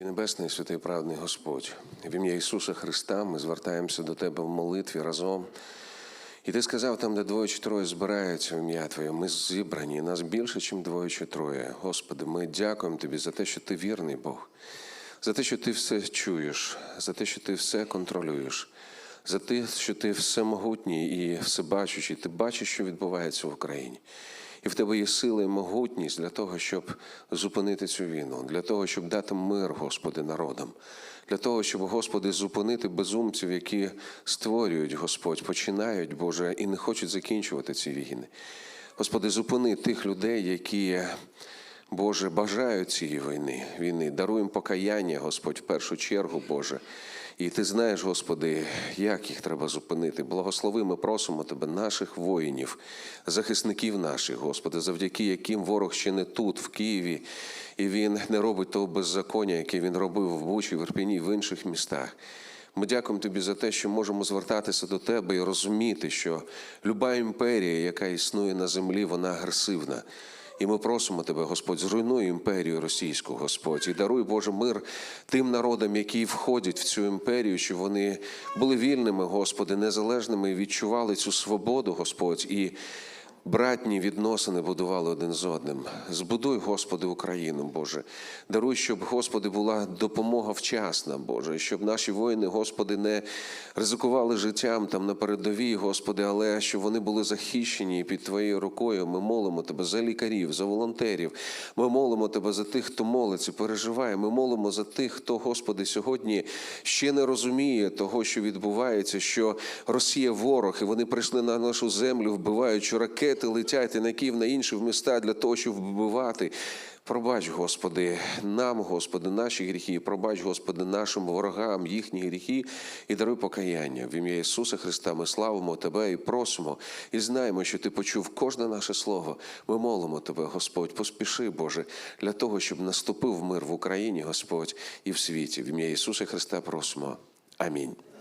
Небесний святий праведний Господь, в ім'я Ісуса Христа ми звертаємося до Тебе в молитві разом. І ти сказав там, де двоє чи троє збираються в ім'я Твоє, ми зібрані, нас більше, ніж двоє чи троє. Господи, ми дякуємо Тобі за те, що Ти вірний Бог, за те, що Ти все чуєш, за те, що Ти все контролюєш, за те, що Ти всемогутній і всебачучий. Ти бачиш, що відбувається в Україні. І в тебе є сила і могутність для того, щоб зупинити цю війну, для того, щоб дати мир, Господи, народам, для того, щоб, Господи, зупинити безумців, які створюють, Господь, починають, Боже, і не хочуть закінчувати ці війни. Господи, зупини тих людей, які, Боже, бажають цієї війни. війни. Даруй їм покаяння, Господь, в першу чергу, Боже. І ти знаєш, Господи, як їх треба зупинити. Благослови, ми просимо Тебе, наших воїнів, захисників наших, Господи, завдяки яким ворог ще не тут, в Києві, і він не робить того беззаконня, яке він робив в Бучі, в Ірпіні, в інших містах. Ми дякуємо тобі за те, що можемо звертатися до тебе і розуміти, що люба імперія, яка існує на землі, вона агресивна. І ми просимо тебе, Господь, зруйнуй імперію російську, Господь, і даруй Боже мир тим народам, які входять в цю імперію, щоб вони були вільними, Господи, незалежними і відчували цю свободу, Господь, і братні відносини будували один з одним. Збудуй, Господи, Україну, Боже. Даруй, щоб, Господи, була допомога вчасна, Боже, щоб наші воїни, Господи, не ризикували життям там на передовій, Господи, але щоб вони були захищені під Твоєю рукою. Ми молимо Тебе за лікарів, за волонтерів. Ми молимо Тебе за тих, хто молиться, переживає. Ми молимо за тих, хто, Господи, сьогодні ще не розуміє того, що відбувається, що Росія ворог, і вони прийшли на нашу землю, вбивають, що ракети летять і на Київ, на інші в міста для того, щоб вбивати. Пробач, Господи, нам, Господи, наші гріхи, пробач, Господи, нашим ворогам їхні гріхи і даруй покаяння. В ім'я Ісуса Христа ми славимо Тебе і просимо, і знаємо, що Ти почув кожне наше слово. Ми молимо Тебе, Господь, поспіши, Боже, для того, щоб наступив мир в Україні, Господь, і в світі. В ім'я Ісуса Христа просимо. Амінь.